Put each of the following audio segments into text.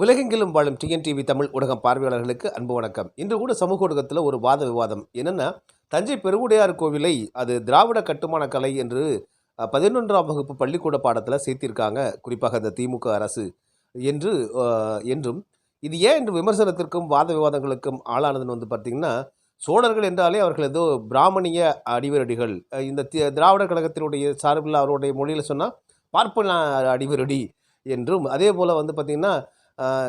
உலகெங்கிலும் வாழும் டிஎன்டிவி தமிழ் ஊடகம் பார்வையாளர்களுக்கு அன்பு வணக்கம். இன்று கூட சமூக ஊடகத்தில் ஒரு வாத விவாதம். என்னென்னா தஞ்சை பெருவுடையார் கோவிலை அது திராவிட கட்டுமான கலை என்று பதினொன்றாம் வகுப்பு பள்ளிக்கூட பாடத்தில் சேர்த்திருக்காங்க. குறிப்பாக இந்த திமுக அரசு என்று என்றும். இது ஏன் என்று விமர்சனத்திற்கும் வாத விவாதங்களுக்கும் ஆளானதுன்னு வந்து பார்த்திங்கன்னா சோழர்கள் என்றாலே அவர்கள் ஏதோ பிராமணிய அடிவரடிகள். இந்த தி- திராவிட கழகத்தினுடைய சார்பில் அவருடைய மொழியில் சொன்னால் பார்ப்பன அடிவரடி என்றும். அதே போல் வந்து பார்த்திங்கன்னா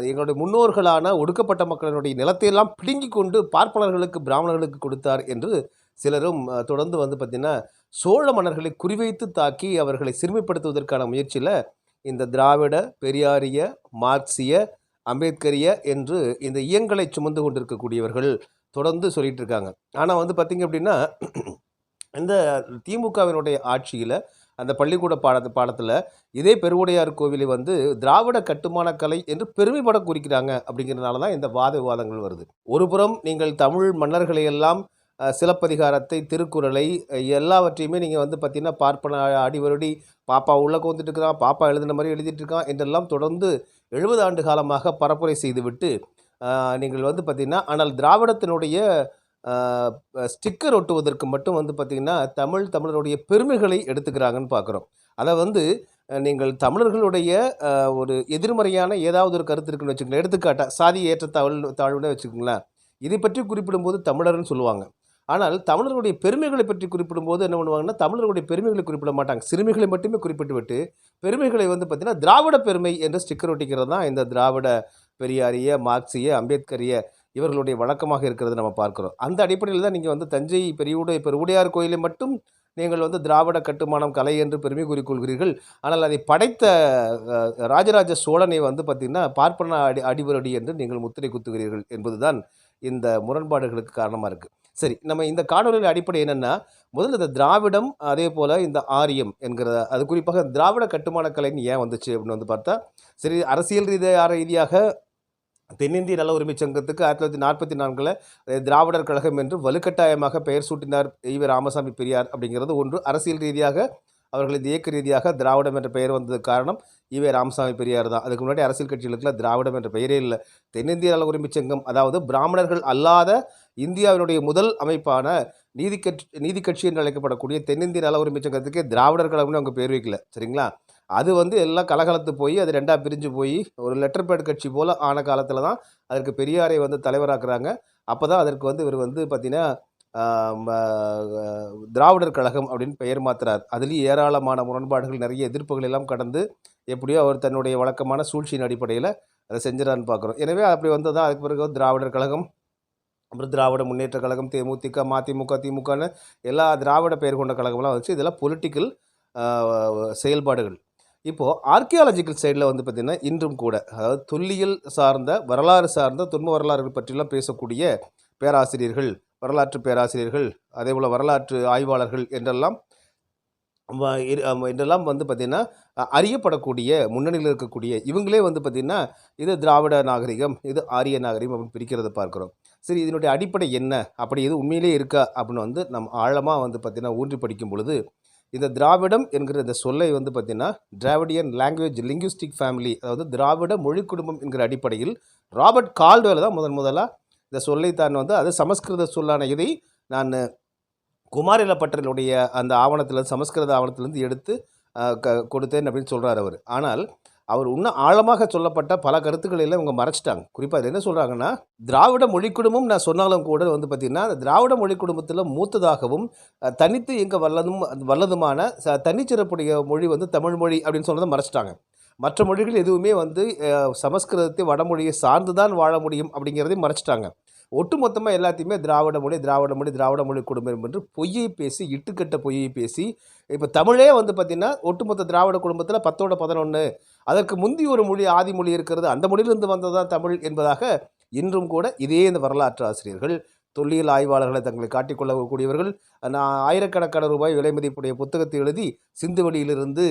எங்களுடைய முன்னோர்களான ஒடுக்கப்பட்ட மக்களினுடைய நிலத்தையெல்லாம் பிடுங்கி கொண்டு பார்ப்பனர்களுக்கு பிராமணர்களுக்கு கொடுத்தார் என்று சிலரும் தொடர்ந்து வந்து பார்த்திங்கன்னா சோழ மன்னர்களை குறிவைத்து தாக்கி அவர்களை சிறுமைப்படுத்துவதற்கான முயற்சியில் இந்த திராவிட பெரியாரிய மார்க்சிய அம்பேத்கரிய என்று இந்த இயங்களை சுமந்து கொண்டிருக்கக்கூடியவர்கள் தொடர்ந்து சொல்லிட்டு இருக்காங்க. ஆனால் வந்து பார்த்திங்க அப்படின்னா இந்த திமுகவினுடைய ஆட்சியில் அந்த பள்ளிக்கூட பாட பாடத்தில் இதே பெருவுடையார் கோவிலை வந்து திராவிட கட்டுமானக்கலை என்று பெருமைப்பட குறிக்கிறாங்க அப்படிங்கிறதுனால தான் இந்த வாத விவாதங்கள் வருது. ஒருபுறம் நீங்கள் தமிழ் மன்னர்களையெல்லாம் சிலப்பதிகாரத்தை திருக்குறளை எல்லாவற்றையுமே நீங்கள் வந்து பார்த்தீங்கன்னா பார்ப்பன அடிவருடி பாப்பா உள்ள கோந்துட்டு இருக்கிறான் பாப்பா எழுதின மாதிரி எழுதிட்டு இருக்கான் என்றெல்லாம் தொடர்ந்து எழுபது ஆண்டு காலமாக பரப்புரை செய்துவிட்டு நீங்கள் வந்து பார்த்தீங்கன்னா ஆனால் திராவிடத்தினுடைய ஸ்டிக்கர் ஒட்டுவதற்கு மட்டும் வந்து பார்த்திங்கன்னா தமிழ் தமிழருடைய பெருமைகளை எடுத்துக்கிறாங்கன்னு பார்க்குறோம். அதை வந்து நீங்கள் தமிழர்களுடைய ஒரு எதிர்மறையான ஏதாவது ஒரு கருத்து இருக்குன்னு வச்சுக்கோங்களேன். எடுத்துக்காட்டா சாதி ஏற்ற தாழ்வு தாழ்வுன்னு வச்சுக்கோங்களேன். இதை பற்றி குறிப்பிடும்போது தமிழர்னு சொல்லுவாங்க. ஆனால் தமிழர்களுடைய பெருமைகளை பற்றி குறிப்பிடும்போது என்ன பண்ணுவாங்கன்னா தமிழர்களுடைய பெருமைகளை குறிப்பிட மாட்டாங்க. சிறுமிகளை மட்டுமே குறிப்பிட்டு விட்டு பெருமைகளை வந்து பார்த்திங்கன்னா திராவிட பெருமை என்று ஸ்டிக்கர் ஒட்டிக்கிறது தான் இந்த திராவிட பெரியாரிய மார்க்சிய அம்பேத்கரிய இவர்களுடைய வழக்கமாக இருக்கிறது நம்ம பார்க்குறோம். அந்த அடிப்படையில் தான் நீங்கள் வந்து தஞ்சை பெரியவுடைய பெருவுடையார் கோயிலை மட்டும் நீங்கள் வந்து திராவிட கட்டுமானம் கலை என்று பெருமை கூறிக்கொள்கிறீர்கள். ஆனால் அதை படைத்த ராஜராஜ சோழனை வந்து பார்த்திங்கன்னா பார்ப்பன அடி அடிவரடி என்று நீங்கள் முத்திரை குத்துகிறீர்கள் என்பதுதான் இந்த முரண்பாடுகளுக்கு காரணமாக இருக்குது சரி நம்ம இந்த காணொலியின் அடிப்படை என்னென்னா முதல்ல இந்த திராவிடம் அதே போல் இந்த ஆரியம் என்கிற அது குறிப்பாக திராவிட கட்டுமான கலைன்னு ஏன் வந்துச்சு அப்படின்னு வந்து பார்த்தா சரி அரசியல் ரீதியாக ரீதியாக தென்னிந்திய நல உரிமை சங்கத்துக்கு ஆயிரத்தி தொள்ளாயிரத்தி நாற்பத்தி நான்கில் திராவிடர் கழகம் என்று வலுக்கட்டாயமாக பெயர் சூட்டினார் ஈவ ராமசாமி பெரியார் அப்படிங்கிறது ஒன்று அரசியல் ரீதியாக அவர்களது இயக்க ரீதியாக திராவிடம் என்ற பெயர் வந்ததுக்கு காரணம் ஈவே ராமசாமி பெரியார் தான். அதுக்கு முன்னாடி அரசியல் கட்சிகளுக்குலாம் திராவிடம் என்ற பெயரே இல்லை. தென்னிந்திய நல உரிமை சங்கம் அதாவது பிராமணர்கள் அல்லாத இந்தியாவினுடைய முதல் அமைப்பான நீதி கட்சி நீதி கட்சி என்று அழைக்கப்படக்கூடிய தென்னிந்திய நல உரிமை சங்கத்துக்கே திராவிடர் கழகம்னு அவங்க பேர் வைக்கல சரிங்களா? அது வந்து எல்லாம் கலகலத்து போய் அது ரெண்டாக பிரிஞ்சு போய் ஒரு லெட்டர் பேட் கட்சி போல் ஆன காலத்தில் தான் அதற்கு பெரியாரை வந்து தலைவராக்குறாங்க. அப்போ தான் அதற்கு வந்து இவர் வந்து பார்த்திங்கன்னா திராவிடர் கழகம் அப்படின்னு பெயர் மாத்துறார். அதுலேயும் ஏராளமான முரண்பாடுகள் நிறைய எதிர்ப்புகள் எல்லாம் கடந்து எப்படியோ அவர் தன்னுடைய வழக்கமான சூழ்ச்சியின் அடிப்படையில் அதை செஞ்சிடறான்னு பார்க்குறோம். எனவே அப்படி வந்ததா அதுக்கு பிறகு திராவிடர் கழகம் அப்புறம் திராவிட முன்னேற்ற கழகம் தேமுதிக மதிமுக திமுகன்னு எல்லா திராவிட பெயர் கொண்ட கழகம்லாம் வச்சு இதெல்லாம் பொலிட்டிக்கல் செயல்பாடுகள். இப்போது ஆர்கியாலஜிக்கல் சைடில் வந்து பார்த்திங்கன்னா இன்றும் கூட அதாவது தொல்லியல் சார்ந்த வரலாறு சார்ந்த தொன்ம வரலாறுகள் பற்றிலாம் பேசக்கூடிய பேராசிரியர்கள் வரலாற்று பேராசிரியர்கள் அதேபோல் வரலாற்று ஆய்வாளர்கள் என்றெல்லாம் இரு- என்றெல்லாம் வந்து பார்த்திங்கன்னா அறியப்படக்கூடிய முன்னணியில் இருக்கக்கூடிய இவங்களே வந்து பார்த்திங்கன்னா இது திராவிட நாகரிகம் இது ஆரிய நாகரிகம் அப்படின்னு பிரிக்கிறத பார்க்குறோம். சரி இதனுடைய அடிப்படை என்ன? அப்படி இது உண்மையிலே இருக்கா? அப்படின்னு வந்து நம்ம ஆழமாக வந்து பார்த்திங்கன்னா ஊன்றி படிக்கும் பொழுது இந்த திராவிடம் என்கிற இந்த சொல்லை வந்து பார்த்திங்கன்னா டிராவிடியன் லாங்குவேஜ் லிங்குஸ்டிக் ஃபேமிலி அதாவது திராவிட மொழி குடும்பம் என்கிற அடிப்படையில் ராபர்ட் கால்டுவேல தான் முதன் முதலாக இந்த சொல்லைத்தான் வந்து அது சமஸ்கிருத சொல்லான இதை நான் குமாரில பட்டருடைய அந்த ஆவணத்தில் சமஸ்கிருத ஆவணத்திலேருந்து எடுத்து க கொடுத்தேன் அப்படின்னு சொல்கிறார் அவர். ஆனால் அவர் இன்னும் ஆழமாக சொல்லப்பட்ட பல கருத்துக்களை எல்லாம் இவங்க மறைச்சிட்டாங்க. குறிப்பாக அதில் என்ன சொல்கிறாங்கன்னா திராவிட மொழி குடும்பம் நான் சொன்னாலும் கூட வந்து பார்த்திங்கன்னா திராவிட மொழி குடும்பத்தில் மூத்ததாகவும் தனித்து எங்கே வல்லதும் வல்லதுமான ச தனிச்சிறப்புடைய மொழி வந்து தமிழ் மொழி அப்படின்னு சொன்னதை மறைச்சிட்டாங்க. மற்ற மொழிகள் எதுவுமே வந்து சமஸ்கிருதத்தை வடமொழியை சார்ந்து தான் வாழ முடியும் அப்படிங்கிறதையும் மறைச்சிட்டாங்க. ஒட்டுமொத்தமாக எல்லாத்தையுமே திராவிட மொழி திராவிட மொழி திராவிட மொழி குடும்பம் என்று பொய்யை பேசி இட்டுக்கட்ட பொய்யை பேசி இப்போ தமிழே வந்து பார்த்திங்கன்னா ஒட்டுமொத்த திராவிட குடும்பத்தில் பத்தோட பதினொன்று அதற்கு முந்தி ஒரு மொழி ஆதி மொழி இருக்கிறது. அந்த மொழியிலிருந்து வந்ததுதான் தமிழ் என்பதாக இன்றும் கூட இதே இந்த வரலாற்று ஆசிரியர்கள் தொல்லியல் ஆய்வாளர்களை தங்களை காட்டிக்கொள்ளக்கூடியவர்கள் நான் ஆயிரக்கணக்கான ரூபாய் விலை மதிப்புடைய புத்தகத்தை எழுதி சிந்துவெளியிலிருந்து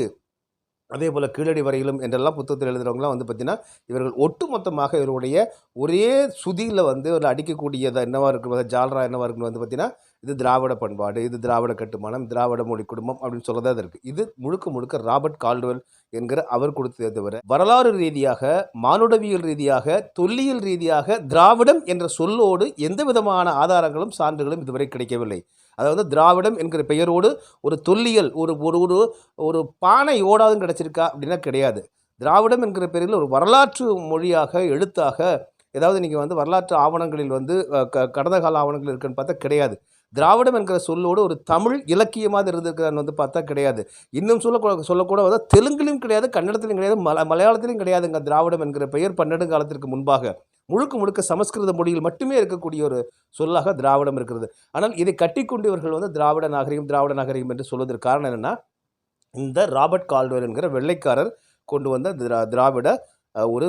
அதே போல் கீழடி வரையிலும் என்றெல்லாம் புத்தகத்தில் எழுதுகிறவங்களாம் வந்து பார்த்திங்கன்னா இவர்கள் ஒட்டுமொத்தமாக இவருடைய ஒரே சுதியில் வந்து ஒரு அடிக்கக்கூடியது என்னவாக இருக்கிறது ஜால்ரா என்னவாக இருக்குன்னு வந்து பார்த்திங்கன்னா இது திராவிட பண்பாடு இது திராவிட கட்டுமானம் திராவிட மொழி குடும்பம் அப்படின்னு சொல்லதான் இருக்குது இது முழுக்க முழுக்க ராபர்ட் கால்டுவெல் என்கிற அவர் கொடுத்ததே தவிர வரலாறு ரீதியாக மானுடவியல் ரீதியாக தொல்லியல் ரீதியாக திராவிடம் என்ற சொல்லோடு எந்த விதமான ஆதாரங்களும் சான்றுகளும் இதுவரை கிடைக்கவில்லை. அதாவது திராவிடம் என்கிற பெயரோடு ஒரு தொல்லியல் ஒரு ஒரு ஒரு ஒரு பானை ஓடாதும் கிடச்சிருக்கா அப்படின்னா கிடையாது. திராவிடம் என்கிற பெயரில் ஒரு வரலாற்று மொழியாக எழுத்தாக ஏதாவது நீங்கள் வந்து வரலாற்று ஆவணங்களில் வந்து க கடந்த கால ஆவணங்கள் இருக்குன்னு பார்த்தா கிடையாது. திராவிடம் என்கிற சொல்லோடு ஒரு தமிழ் இலக்கியமாக இருந்திருக்கிறான்னு வந்து பார்த்தா கிடையாது. இன்னும் சொல்ல சொல்லக்கூட வந்து தெலுங்குலையும் கிடையாது கன்னடத்திலும் கிடையாது மல மலையாளத்திலும் கிடையாதுங்க திராவிடம் என்கிற பெயர் பன்னெண்டு காலத்திற்கு முன்பாக. முழுக்க முழுக்க சமஸ்கிருத மொழியில் மட்டுமே இருக்கக்கூடிய ஒரு சொல்லாக திராவிடம் இருக்கிறது. ஆனால் இதை கட்டிக்கொண்டு இவர்கள் வந்து திராவிட நாகரிகம் திராவிட நாகரிகம் என்று சொல்வதற்கு காரணம் என்னென்னா இந்த ராபர்ட் கால்டுவெல் என்கிற வெள்ளைக்காரர் கொண்டு வந்த திரா திராவிட ஒரு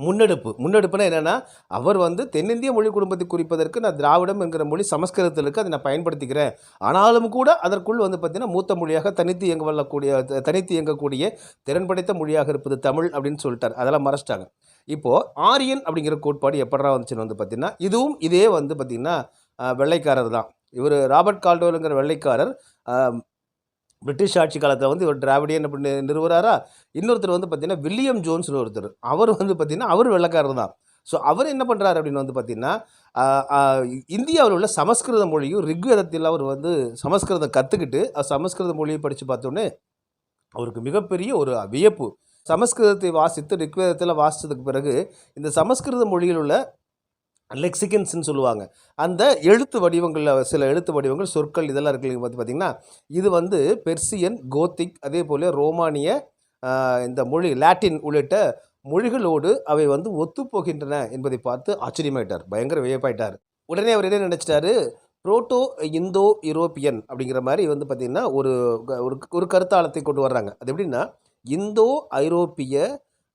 முன்னெடுப்பு. முன்னெடுப்புனா என்னென்னா அவர் வந்து தென்னிந்திய மொழி குடும்பத்தை குறிப்பதற்கு நான் திராவிடம் என்கிற மொழி சமஸ்கிருதத்தில் இருக்குது அதை நான் பயன்படுத்திக்கிறேன். ஆனாலும் கூட அதற்குள் வந்து பார்த்திங்கன்னா மூத்த மொழியாக தனித்து இயங்க வரக்கூடிய த- தனித்து இயங்கக்கூடிய திறன் படைத்த மொழியாக இருப்பது தமிழ் அப்படின்னு சொல்லிட்டார். அதெல்லாம் மறைச்சிட்டாங்க. இப்போது ஆரியன் அப்படிங்கிற கோட்பாடு எப்படா வந்துச்சுன்னு வந்து பார்த்திங்கன்னா இதுவும் இதே வந்து பார்த்திங்கன்னா வெள்ளைக்காரர் தான் இவர் ராபர்ட் கால்டோலுங்கிற வெள்ளைக்காரர் பிரிட்டிஷ் ஆட்சி காலத்தில் வந்து இவர் டிராவிடியன் அப்படின்னு நிறுவுறாரா இன்னொருத்தர் வந்து பார்த்தீங்கன்னா வில்லியம் ஜோன்ஸ்னு ஒருத்தர். அவர் வந்து பார்த்தீங்கன்னா அவர் வெள்ளக்காரர் தான். ஸோ அவர் என்ன பண்ணுறாரு அப்படின்னு வந்து பார்த்தீங்கன்னா இந்தியாவில் உள்ள சமஸ்கிருத மொழியும் ரிக்வேதத்தில் அவர் வந்து சமஸ்கிருதம் கற்றுக்கிட்டு சமஸ்கிருத மொழியை படித்து பார்த்தோன்னே அவருக்கு மிகப்பெரிய ஒரு வியப்பு. சமஸ்கிருதத்தை வாசித்து ரிக்வேதத்தில் வாசித்ததுக்கு பிறகு இந்த சமஸ்கிருத மொழியில் உள்ள லெக்சிகன்ஸ்ன்னு சொல்லுவாங்க. அந்த எழுத்து வடிவங்களில் சில எழுத்து வடிவங்கள் சொற்கள் இதெல்லாம் இருக்குது பார்த்து பார்த்திங்கன்னா இது வந்து பெர்சியன் கோத்திக் அதே போல் ரோமானிய இந்த மொழி லாட்டின் உள்ளிட்ட மொழிகளோடு அவை வந்து ஒத்துப்போகின்றன என்பதை பார்த்து ஆச்சரியமாயிட்டார் பயங்கர வியப்பாயிட்டார். உடனே அவர் என்ன நினச்சிட்டாரு? புரோட்டோ இந்தோ யூரோப்பியன் அப்படிங்கிற மாதிரி வந்து பார்த்திங்கன்னா ஒரு க- ஒரு ஒரு கருத்தாளத்தை கொண்டு வர்றாங்க. அது எப்படின்னா இந்தோ ஐரோப்பிய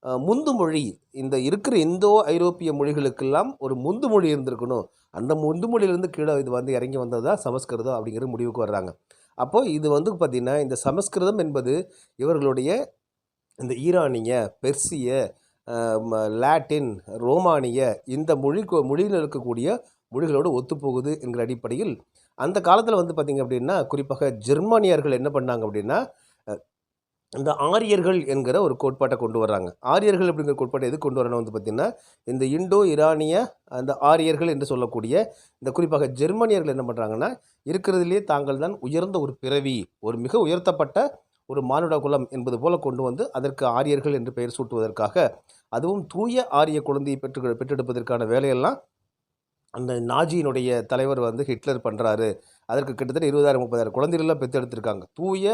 முந்து மொழி இந்த இருக்கிற இந்தோ ஐரோப்பிய மொழிகளுக்கெல்லாம் ஒரு முந்து மொழி இருந்திருக்கணும். அந்த முந்து மொழியிலேருந்து கீழே இது வந்து இறங்கி வந்தது தான் சமஸ்கிருதம் அப்படிங்கிற முடிவுக்கு வர்றாங்க. அப்போது இது வந்து பார்த்திங்கன்னா இந்த சமஸ்கிருதம் என்பது இவர்களுடைய இந்த ஈரானிய பெர்சிய ம- லாட்டின் ரோமானிய இந்த மொழி மொழியில் இருக்கக்கூடிய மொழிகளோடு ஒத்துப்போகுது என்கிற அடிப்படையில் அந்த காலத்தில் வந்து பார்த்திங்க அப்படின்னா குறிப்பாக ஜெர்மானியர்கள் என்ன பண்ணாங்க அப்படின்னா இந்த ஆரியர்கள் என்கிற ஒரு கோட்பாட்டை கொண்டு வர்றாங்க. ஆரியர்கள் அப்படிங்கிற கோட்பாட்டை எது கொண்டு வரணும் வந்து பார்த்திங்கன்னா இந்த இண்டோ இரானிய அந்த ஆரியர்கள் என்று சொல்லக்கூடிய இந்த குறிப்பாக ஜெர்மனியர்கள் என்ன பண்ணுறாங்கன்னா இருக்கிறதுலே தாங்கள் தான் உயர்ந்த ஒரு பிறவி ஒரு மிக உயர்த்தப்பட்ட ஒரு மானுட குலம் என்பது போல கொண்டு வந்து அதற்கு ஆரியர்கள் என்று பெயர் சூட்டுவதற்காக அதுவும் தூய ஆரிய குழந்தையை பெற்று பெற்றெடுப்பதற்கான வேலையெல்லாம் அந்த நாஜியினுடைய தலைவர் வந்து ஹிட்லர் பண்ணுறாரு அதற்கு கிட்டத்தட்ட இருபதாயிரம் முப்பதாயிரம் குழந்தைகள்லாம் பெற்றெடுத்திருக்காங்க. தூய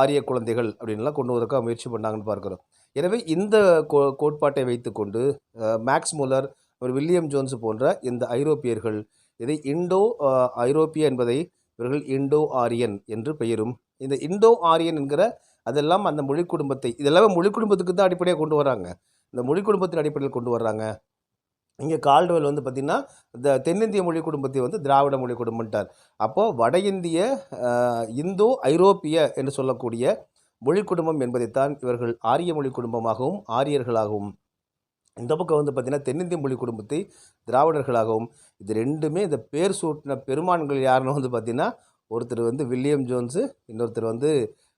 ஆரிய குழந்தைகள் அப்படின்லாம் கொண்டு வரக்காக முயற்சி பண்ணாங்கன்னு பார்க்குறோம். எனவே இந்த கோ கோட்பாட்டை வைத்துக்கொண்டு மேக்ஸ் மூலர் ஒரு வில்லியம் ஜோன்ஸ் போன்ற இந்த ஐரோப்பியர்கள் இதை இண்டோ ஐரோப்பிய என்பதை இவர்கள் இண்டோ ஆரியன் என்று பெயரும். இந்த இண்டோ ஆரியன் என்கிற அதெல்லாம் அந்த மொழி குடும்பத்தை இதெல்லாமே மொழி குடும்பத்துக்கு தான் அடிப்படையாக கொண்டு வராங்க இந்த மொழி குடும்பத்தின் அடிப்படையில் கொண்டு வர்றாங்க. இங்கே கால்டுவெல் வந்து பார்த்திங்கன்னா இந்த தென்னிந்திய மொழி குடும்பத்தை வந்து திராவிட மொழி குடும்பம்ட்டார். அப்போது வட இந்திய இந்தோ ஐரோப்பிய என்று சொல்லக்கூடிய மொழி குடும்பம் என்பதைத்தான் இவர்கள் ஆரிய மொழி குடும்பமாகவும் ஆரியர்களாகவும் இந்த பக்கம் வந்து பார்த்திங்கன்னா தென்னிந்திய மொழி குடும்பத்தை திராவிடர்களாகவும் இது ரெண்டுமே இந்த பேர் சூட்டின பெருமான்கள் யாருன்னு வந்து பார்த்திங்கன்னா ஒருத்தர் வந்து வில்லியம் ஜோன்ஸு இன்னொருத்தர் வந்து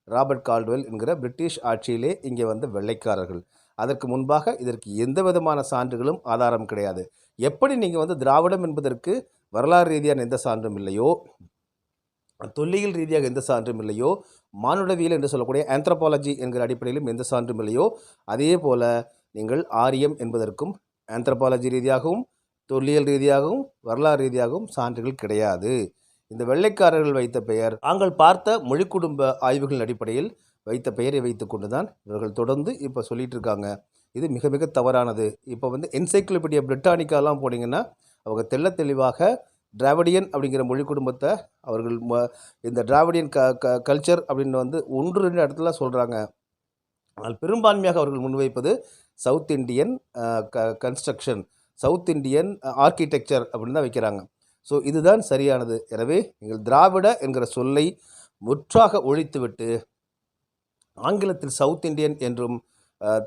ராபர்ட் கால்டுவெல் என்கிற பிரிட்டிஷ் ஆட்சியிலே இங்கே வந்த வெள்ளைக்காரர்கள். அதற்கு முன்பாக இதற்கு எந்த விதமான சான்றுகளும் ஆதாரம் கிடையாது. எப்படி நீங்கள் வந்து திராவிடம் என்பதற்கு வரலாறு ரீதியான எந்த சான்றும் இல்லையோ தொல்லியல் ரீதியாக எந்த சான்றும் இல்லையோ மானுடவியல் என்று சொல்லக்கூடிய ஆந்த்ரோபாலஜி என்கிற அடிப்படையிலும் எந்த சான்றும் இல்லையோ அதே போல நீங்கள் ஆரியம் என்பதற்கும் ஆந்த்ரோபாலஜி ரீதியாகவும் தொல்லியல் ரீதியாகவும் வரலாறு ரீதியாகவும் சான்றுகள் கிடையாது. இந்த வெள்ளைக்காரர்கள் வைத்த பெயர் நாங்கள் பார்த்த மொழி குடும்ப ஆய்வுகளின் அடிப்படையில் வைத்த பெயரை வைத்து கொண்டு தான் இவர்கள் தொடர்ந்து இப்போ சொல்லிட்டு இருக்காங்க இது மிக மிக தவறானது. இப்போ வந்து என்சைக்ளோபீடியா பிரிட்டானிக்காலாம் போனீங்கன்னா அவங்க தெள்ள தெளிவாக டிராவிடியன் அப்படிங்கிற மொழி குடும்பத்தை அவர்கள் ம- இந்த டிராவிடியன் க க கல்ச்சர் அப்படின்னு வந்து ஒன்று ரெண்டு இடத்துல சொல்கிறாங்க ஆனால் பெரும்பான்மையாக அவர்கள் முன்வைப்பது சவுத் இண்டியன் க கன்ஸ்ட்ரக்ஷன் சவுத் இண்டியன் ஆர்கிடெக்சர் அப்படின்னு தான் வைக்கிறாங்க. ஸோ இதுதான் சரியானது. எனவே நீங்கள் திராவிட என்கிற சொல்லை முற்றாக ஒழித்துவிட்டு ஆங்கிலத்தில் சவுத் இந்தியன் என்றும்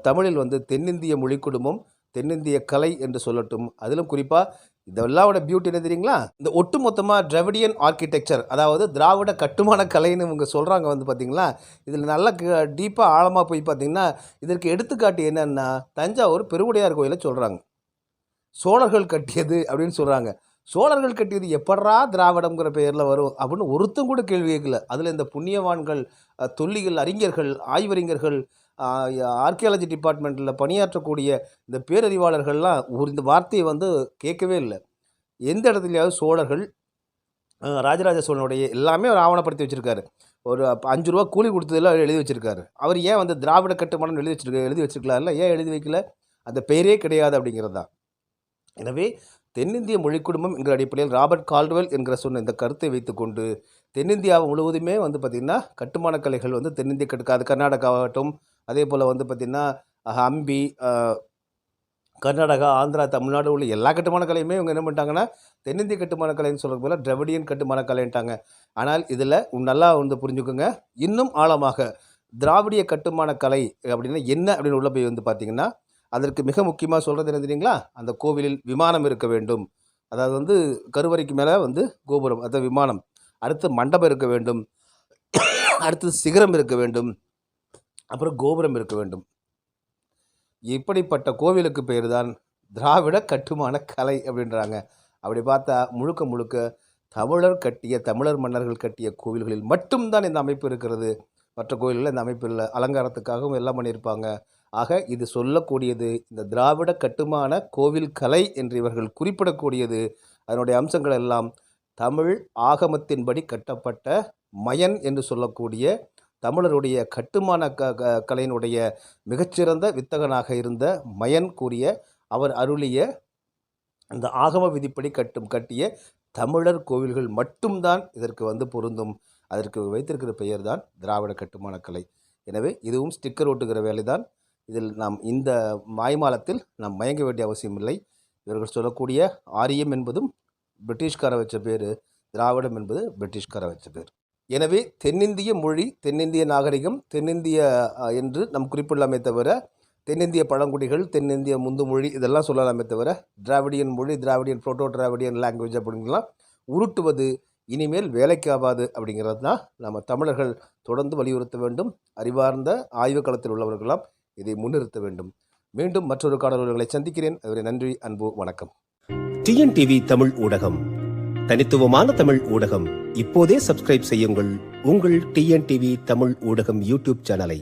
தமிழில் வந்து தென்னிந்திய மொழி குடும்பம் தென்னிந்திய கலை என்று சொல்லட்டும். அதிலும் குறிப்பாக இதெல்லாவோட பியூட்டி என்ன தெரியுங்களா? இந்த ஒட்டு மொத்தமாக திராவிடியன் ஆர்கிடெக்சர் அதாவது திராவிட கட்டுமான கலைன்னு இவங்க சொல்கிறாங்க வந்து பார்த்திங்களா இதில் நல்லா டீப்பாக ஆழமாக போய் பார்த்தீங்கன்னா இதற்கு எடுத்துக்காட்டு என்னென்னா தஞ்சாவூர் பெருவுடையார் கோயிலை சொல்கிறாங்க சோழர்கள் கட்டியது அப்படின்னு சொல்கிறாங்க சோழர்கள் கட்டியது எப்படா திராவிடங்கிற பெயரில் வரும் அப்படின்னு ஒருத்தம் கூட கேள்வி கேட்கல. அதில் இந்த புண்ணியவான்கள் தொல்லிகள் அறிஞர்கள் ஆய்வறிஞர்கள் ஆர்கியாலஜி டிபார்ட்மெண்ட்டில் பணியாற்றக்கூடிய இந்த பேரறிவாளர்கள்லாம் ஒரு இந்த வார்த்தையை வந்து கேட்கவே இல்லை. எந்த இடத்துலையாவது சோழர்கள் ராஜராஜ சோழனுடைய எல்லாமே அவர் ஆவணப்படுத்தி வச்சுருக்காரு. ஒரு அஞ்சு ரூபா கூலி கொடுத்ததெல்லாம் எழுதி வச்சுருக்காரு. அவர் ஏன் வந்து திராவிட கட்டுமானம் எழுதி வச்சிருக்க எழுதி வச்சிருக்கலாம்ல? ஏன் எழுதி வைக்கல? அந்த பெயரே கிடையாது அப்படிங்கிறது தான். எனவே தென்னிந்திய மொழி குடும்பம் என்கிற அடிப்படையில் ராபர்ட் கால்டுவெல் என்கிற சொன்ன இந்த கருத்தை வைத்துக்கொண்டு தென்னிந்தியா முழுவதுமே வந்து பார்த்திங்கன்னா கட்டுமானக் கலைகள் வந்து தென்னிந்திய கட்டு அது கர்நாடகாவாகட்டும் அதே போல் வந்து பார்த்திங்கன்னா ஹம்பி கர்நாடகா ஆந்திரா தமிழ்நாடு உள்ள எல்லா கட்டுமான கலையுமே இவங்க என்ன பண்ணிட்டாங்கன்னா தென்னிந்திய கட்டுமான கலைன்னு சொல்கிற போல திரவிடியன் கட்டுமான கலைன்ட்டாங்க. ஆனால் இதில் நல்லா வந்து புரிஞ்சுக்கோங்க இன்னும் ஆழமாக திராவிடிய கட்டுமான கலை அப்படின்னா என்ன அப்படின்னு உள்ள போய் வந்து பார்த்தீங்கன்னா அதற்கு மிக முக்கியமாக சொல்கிறது என்ன தெரியுங்களா? அந்த கோவிலில் விமானம் இருக்க வேண்டும். அதாவது வந்து கருவறைக்கு மேலே வந்து கோபுரம் அதாவது விமானம். அடுத்து மண்டபம் இருக்க வேண்டும். அடுத்து சிகரம் இருக்க வேண்டும். அப்புறம் கோபுரம் இருக்க வேண்டும். இப்படிப்பட்ட கோவிலுக்கு பேர் தான் திராவிட கட்டுமான கலை அப்படின்றாங்க. அப்படி பார்த்தா முழுக்க முழுக்க தமிழர் கட்டிய தமிழர் மன்னர்கள் கட்டிய கோவில்களில் மட்டும்தான் இந்த அமைப்பு இருக்கிறது. மற்ற கோயில்களில் இந்த அமைப்பு இல்லை. அலங்காரத்துக்காகவும் எல்லாம் பண்ணியிருப்பாங்க. ஆக இது சொல்லக்கூடியது இந்த திராவிட கட்டுமான கோவில் கலை என்று இவர்கள் குறிப்பிடக்கூடியது. அதனுடைய அம்சங்கள் எல்லாம் தமிழ் ஆகமத்தின்படி கட்டப்பட்ட மயன் என்று சொல்லக்கூடிய தமிழருடைய கட்டுமான க க- கலையினுடைய மிகச்சிறந்த வித்தகனாக இருந்த மயன் கூறிய அவர் அருளிய அந்த ஆகம விதிப்படி கட்டும் கட்டிய தமிழர் கோவில்கள் மட்டும்தான் இதற்கு வந்து பொருந்தும். அதற்கு வைத்திருக்கிற பெயர் தான் திராவிட கட்டுமான கலை. எனவே இதுவும் ஸ்டிக்கர் ஒட்டுகிற வேலைதான். இதில் நாம் இந்த மாய்மாலத்தில் நாம் மயங்க வேண்டிய அவசியம் இல்லை. இவர்கள் சொல்லக்கூடிய ஆரியம் என்பதும் பிரிட்டிஷ்கார வச்ச பேர் திராவிடம் என்பது பிரிட்டிஷ்கார வச்ச பேர். எனவே தென்னிந்திய மொழி தென்னிந்திய நாகரிகம் தென்னிந்திய என்று நம் குறிப்பிடலாமே தவிர தென்னிந்திய பழங்குடிகள் தென்னிந்திய முந்து மொழி இதெல்லாம் சொல்லலாமே தவிர திராவிடியன் மொழி திராவிடியன் புரோட்டோ திராவிடியன் லாங்குவேஜ் அப்படிங்கலாம் உருட்டுவது இனிமேல் வேலைக்கு அப்படிங்கிறது தான் நம்ம தமிழர்கள் தொடர்ந்து வலியுறுத்த வேண்டும். அறிவார்ந்த ஆய்வு களத்தில் உள்ளவர்களாம் இதை முன்னிறுத்த வேண்டும். மீண்டும் மற்றொரு காணொலிகளை சந்திக்கிறேன். அதுவரை நன்றி அன்பு வணக்கம். டிஎன்டிவி தமிழ் ஊடகம் தனித்துவமான தமிழ் ஊடகம். இப்போதே சப்ஸ்கிரைப் செய்யுங்கள். உங்கள் டிஎன்டிவி தமிழ் ஊடகம் யூடியூப் சேனலை.